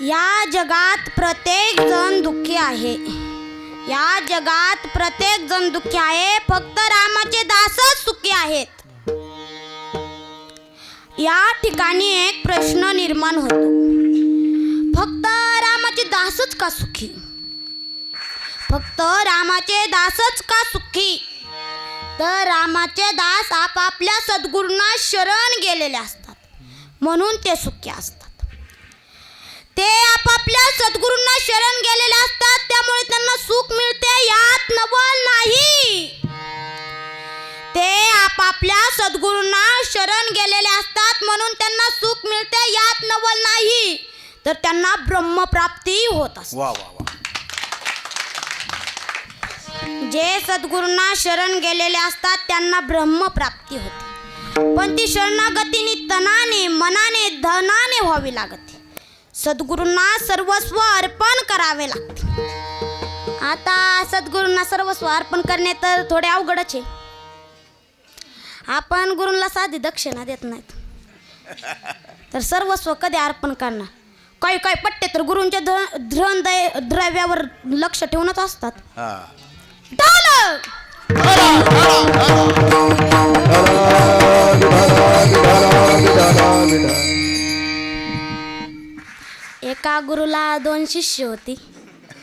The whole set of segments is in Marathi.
या जगात प्रत्येक जण दुःखी आहे. या जगात प्रत्येक जण दुःखी आहे. फक्त रामाचे दासच सुखी आहेत. या ठिकाणी एक प्रश्न निर्माण होतो. फक्त रामाचे दासच का सुखी? फक्त रामाचे दासच का सुखी? तर रामाचे दास आपापल्या सद्गुरूंना शरण गेलेले असतात. म्हणून ते सुखी असतात. ते आपापल्या सद्गुरूंना शरण गेलेले असतात. त्यामुळे त्यांना सुख मिळते यात नवल नाही. ते आपापल्या सद्गुरूंना शरण गेलेले असतात म्हणून त्यांना सुख मिळते यात नवल नाही. तर त्यांना ब्रह्मप्राप्ती होत असते. वा वा वा. जे सद्गुरूंना शरण गेलेले असतात त्यांना ब्रह्मप्राप्ती होते. पण ती शरणागतीने तनाने मनाने धनाने व्हावी लागते. सद्गुरूंना सर्वस्व अर्पण करावे लागते आता सद्गुरूंना सर्वस्व अर्पण करणे तर थोडे अवघडच आहे आपण गुरूंना साधी दक्षिणा देत नाहीत तर सर्वस्व कधी अर्पण करणार काही काही पट्टे तर गुरूंच्या धन द्रव्यावर लक्ष ठेवूनच असतात हा एका गुरुला दोन शिष्य होती?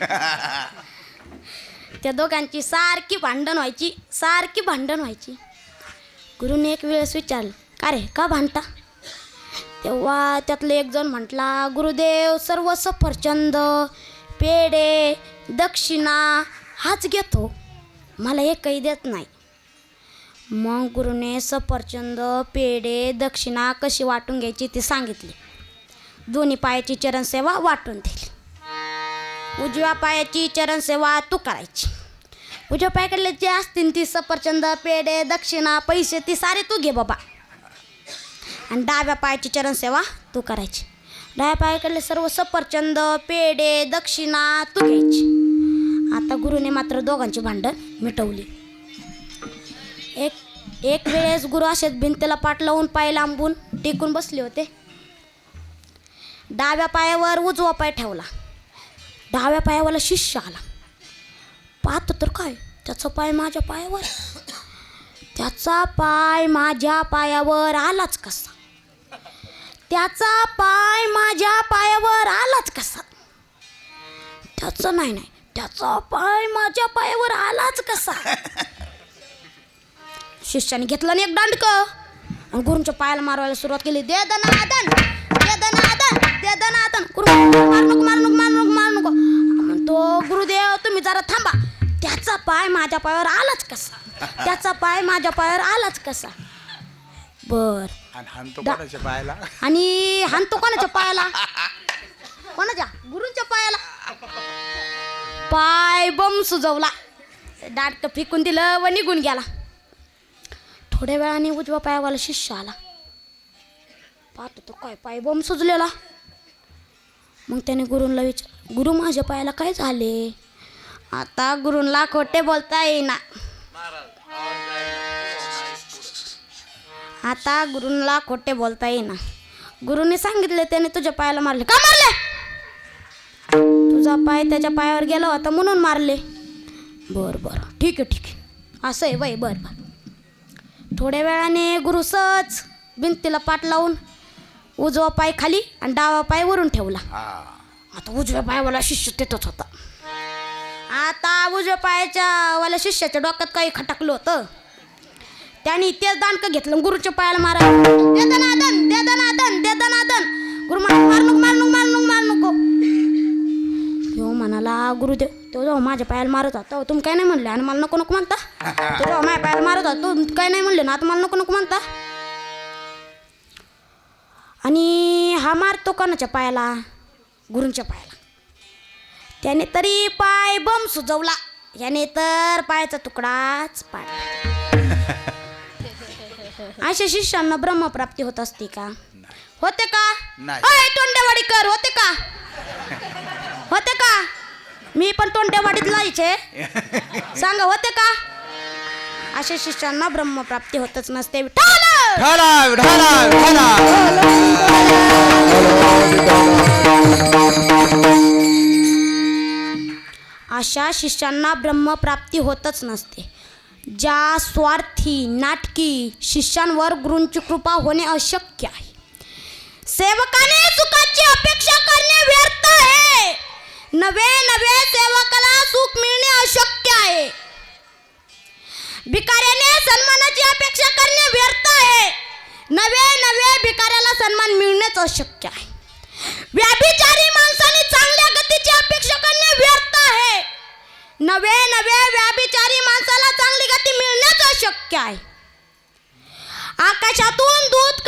त्या दोघांची सारखी भांडण व्हायची सारखी भांडण व्हायची. गुरुने एक वेळेस विचारलं का रे का भांडता? तेव्हा त्यातले एक जण म्हटला गुरुदेव सर्व सफरचंद पेढे दक्षिणा हाच घेतो. मला एकही देत नाही. मग गुरुने सफरचंद पेढे दक्षिणा कशी वाटून घ्यायची ते सांगितले. दोन्ही पायाची चरणसेवा वाटून दिली. उजव्या पायाची चरणसेवा तू करायची. उजव्या पायाकडले जे असतील ती सफरचंद पेढे दक्षिणा पैसे ती सारे तू घे बाबा. आणि डाव्या पायाची चरणसेवा तू करायची. डाव्या पायाकडले सर्व सफरचंद पेढे दक्षिणा तू घ्यायची. आता गुरुने मात्र दोघांची भांडण मिटवली. एक एक वेळेस गुरु असेच भिंतीला पाठ लावून पाय लांबून टिकून बसले होते. डाव्या पायावर उजवा पाय ठेवला. डाव्या पायावाला शिष्य आला. पाहतो तर काय? त्याचा पाय माझ्या पायावर. त्याचा पाय माझ्या पायावर आलाच कसा? त्याचा पाय माझ्या पायावर आलाच कसा? त्याचं नाही नाही. त्याचा पाय माझ्या पायावर आलाच कसा? शिष्याने घेतला नाही एक दांडक. आणि गुरूंच्या पायाला मारवायला सुरुवात केली. दे दनादन दे दनादन दे दनादन गुरु मार नको मार नको मार नको मार नको. म्हणतो गुरुदेव तुम्ही जरा थांबा. त्याचा पाय माझ्या पायावर आलाच कसा? त्याचा पाय माझ्या पायावर आलाच कसा? बर. आणि हाणतो दा- कोणाच्या पायाला? आणि हाणतो कोणाच्या पायाला? कोणाच्या? गुरूंच्या पायाला. पाय बम सुजवला. दाटकं फेकून दिलं व निघून गेला. थोड्या वेळाने उजव्या पायावाला शिष्य आला. पाहतो तो काय पाय बम सुजलेला. मग त्याने गुरूंना विचार गुरु माझ्या पायाला काय झाले? आता गुरूंना खोटे बोलता येईना. आता गुरूंना खोटे बोलता येईना. गुरुने सांगितले त्याने तुझ्या पायाला मारले. का मारले? तुझा पाय त्याच्या पायावर गेला होता म्हणून मारले. बर बर. ठीक आहे ठीक आहे. असं आहे बाई बर बर. थोड्या वेळाने गुरु सहज भिंतीला पाठ लावून उजवा पाय खाली आणि डावा पाय वरून ठेवला. हा. आता उजव्या पायावाला शिष्य तिथंच होता. आता उजव्या पायाच्या वाल्या शिष्याच्या डोक्यात काही खटकलं होतं. त्याने तेच दांडकं घेतलं गुरुच्या पायाला मारा दे दनादन दे दनादन दे दनादन गुरु मार नको मार नको मार नको मार नको. ह्यो म्हणाला गुरुदेव तो जेव्हा माझ्या पायाला मारत होता तुम्ही काय नाही म्हणले? आणि मला नको नको म्हणता? तो जेव्हा माझ्या पायाला मारत होता तो काय नाही म्हणले? ना आता मला नको नको म्हणता? आणि हा मारतो कोणाच्या पायाला? गुरूंच्या पायाला. त्याने तरी पाय बम सुजवला. याने तर पायाचा तुकडाच पाडला. अशा शिष्यांना ब्रह्मप्राप्ती होत असते का? होते का? नाही. अय तोंडेवाडीकर होते का? होते का? मी पण तोंडेवाडीत लायचे सांगा होते का? अशा शिष्यांना ब्रह्मप्राप्ती होतच नसते. विठ्ठल! अशा शिष्यांना ब्रह्मप्राप्ती होतच नसते. ज्या स्वार्थी नाटकी शिष्यांवर गुरूंची कृपा होणे अशक्य आहे. सेवकाने सुखाची अपेक्षा करणे व्यर्थ आहे. नवे नवे सेवकाला सुख मिळणे अशक्य आहे. भिकाऱ्याने सन्मानाची अपेक्षा करणे व्यर्थ आहे. नवे नवे भिकाऱ्याला सन्मान मिळणेच अशक्य आहे व्याभिचारी माणसाने चांगल्या गतीची अपेक्षा करणे व्यर्थ आहे नवे नवे व्याभिचारी माणसाला चांगली गती मिळणेच अशक्य आहे आकाशातून दूध काढण्याची अपेक्षा करणे व्यर्थ आहे नवे नवे आकाशात दूध